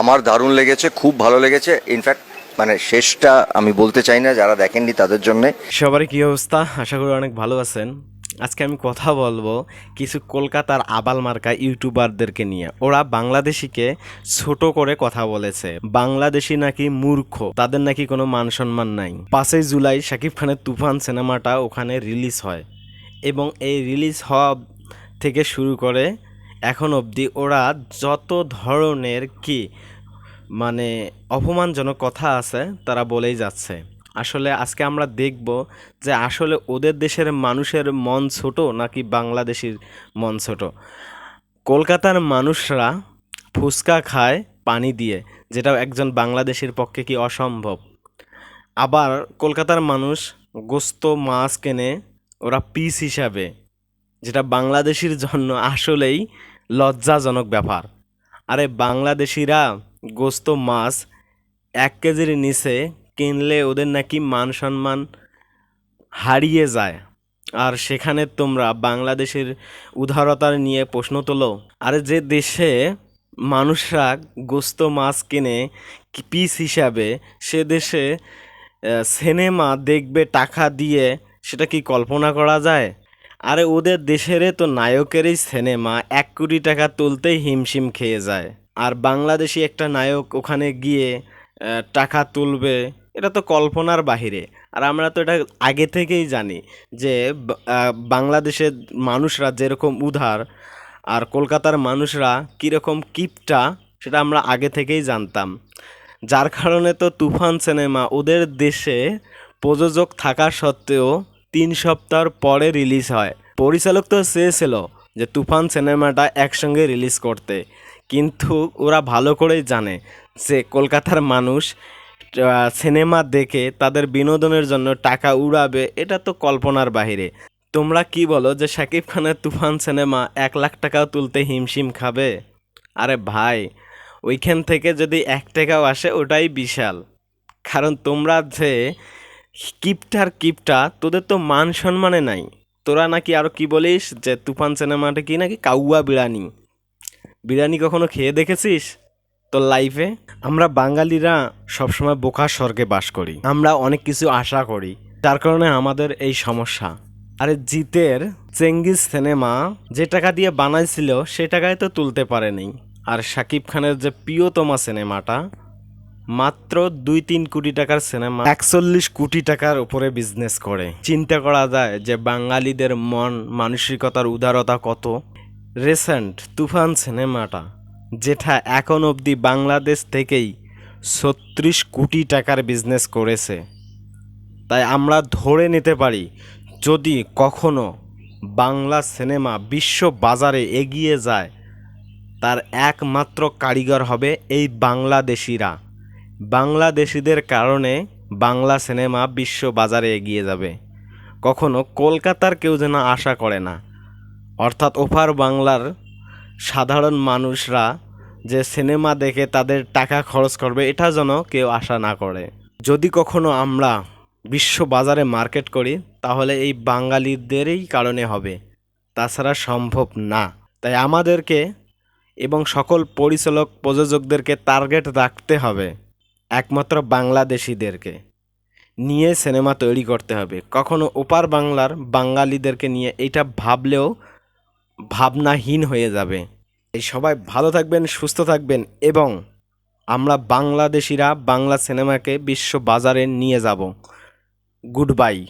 আমার দারুণ লেগেছে, খুব ভালো লেগেছে। ইনফ্যাক্ট মানে শেষটা আমি বলতে চাই না, যারা দেখেননি তাদের জন্যে। সবারই কী অবস্থা? আশা করি অনেক ভালো আছেন। আজকে আমি কথা বলব কিছু কলকাতার আবাল মার্কা ইউটিউবারদেরকে নিয়ে। ওরা বাংলাদেশিকে ছোট করে কথা বলেছে। বাংলাদেশি নাকি মূর্খ, তাদের নাকি কোনো মান সম্মান নাই। পাঁচই জুলাই শাকিব খানের তুফান সিনেমাটা ওখানে রিলিজ হয়। এবং এই রিলিজ হওয়া থেকে শুরু করে এখন অবধি ওরা যত ধরনের কি মানে অপমানজনক কথা আছে, তারা বলেই যাচ্ছে। আসলে আজকে আমরা দেখব যে আসলে ওদের দেশের মানুষের মন ছোট নাকি বাংলাদেশির মন ছোট। কলকাতার মানুষরা ফুচকা খায় পানি দিয়ে যেটা একজন বাংলাদেশের পক্ষে কি অসম্ভব। আবার কলকাতার মানুষ গোস্ত, মাছ কেনে ওরা পিস হিসাবে, যেটা বাংলাদেশির জন্য আসলেই লজ্জাজনক ব্যাপার। আরে বাংলাদেশিরা গোস্ত মাছ এক কেজির নিচে কিনলে ওদের নাকি মান সম্মান হারিয়ে যায়। আর সেখানে তোমরা বাংলাদেশের উদারতার নিয়ে প্রশ্ন তোলো, আরে যে দেশে মানুষরা গোস্ত মাছ কিনে পিস হিসাবে, সে দেশে সিনেমা দেখবে টাকা দিয়ে সেটা কি কল্পনা করা যায়? আরে ওদের দেশেরে তো নায়কেরই সিনেমা, এক কোটি টাকা তুলতেই হিমশিম খেয়ে যায়। আর বাংলাদেশি একটা নায়ক ওখানে গিয়ে টাকা তুলবে, এটা তো কল্পনার বাহিরে। আর আমরা তো এটা আগে থেকেই জানি যে বাংলাদেশের মানুষরা যেরকম উধার আর কলকাতার মানুষরা কীরকম কিপটা, সেটা আমরা আগে থেকেই জানতাম। যার কারণে তো তুফান সিনেমা ওদের দেশে প্রযোজক থাকা সত্ত্বেও তিন সপ্তাহ পরে রিলিজ হয়। পরিচালক তো চেয়েছিল যে তুফান সিনেমাটা একসঙ্গে রিলিজ করতে। কিন্তু ওরা ভালো করেই জানে যে কলকাতার মানুষ সিনেমা দেখে তাদের বিনোদনের জন্য টাকা উড়াবে, এটা তো কল্পনার বাহিরে। তোমরা কি বলো যে শাকিব খানের তুফান সিনেমা এক লাখ টাকাও তুলতে হিমশিম খাবে? আরে ভাই, ওইখান থেকে যদি এক টাকাও আসে, ওটাই বিশাল। কারণ তোমরা যে কিপটার কিপটা, তোদের তো মান সম্মানে নাই। তোরা নাকি আরও কি বলিস যে তুফান সিনেমাটা কি নাকি কাউয়া বিরিয়ানি বিরিয়ানি কখনো খেয়ে দেখেছিস তোর লাইফে আমরা বাঙালিরা সবসময় বোকার স্বর্গে বাস করি। আমরা অনেক কিছু আশা করি, যার কারণে আমাদের এই সমস্যা। আরে জিতের চেঙ্গিস সিনেমা যে টাকা দিয়ে বানাইছিল, সে টাকায় তো তুলতে পারেনি। আর শাকিব খানের যে প্রিয়তমা সিনেমাটা মাত্র দুই তিন কোটি টাকার সিনেমা একচল্লিশ কোটি টাকার উপরে বিজনেস করে। চিন্তা করা যায় যে বাঙালিদের মন, মানসিকতার উদারতা কত? রিসেন্ট তুফান সিনেমাটা, যেটা এখন অবধি বাংলাদেশ থেকেই ছত্রিশ কোটি টাকার বিজনেস করেছে। তাই আমরা ধরে নিতে পারি, যদি কখনো বাংলা সিনেমা বিশ্ব বাজারে এগিয়ে যায়, তার একমাত্র কারিগর হবে এই বাংলাদেশিরা। বাংলাদেশিদের কারণে বাংলা সিনেমা বিশ্ব বাজারে এগিয়ে যাবে। কখনো কলকাতার কেউ যেন আশা করে না। অর্থাৎ ওপার বাংলার সাধারণ মানুষরা যে সিনেমা দেখে তাদের টাকা খরচ করবে, এটা যেন কেউ আশা না করে। যদি কখনো আমরা বিশ্ব বাজারে মার্কেট করি, তাহলে এই বাঙালিদেরই কারণে হবে। তাছাড়া সম্ভব না। তাই আমাদেরকে এবং সকল পরিচালক প্রযোজকদেরকে টার্গেট রাখতে হবে। একমাত্র বাংলাদেশিদেরকে নিয়ে সিনেমা তৈরি করতে হবে। কখনো ওপার বাংলার বাঙালিদেরকে নিয়ে এটা ভাবলেও ভাবনাহীন হয়ে যাবে। এই সবাই ভালো থাকবেন, সুস্থ থাকবেন এবং আমরা বাংলাদেশিরা বাংলা সিনেমাকে বিশ্ব বাজারে নিয়ে যাব। Good bye.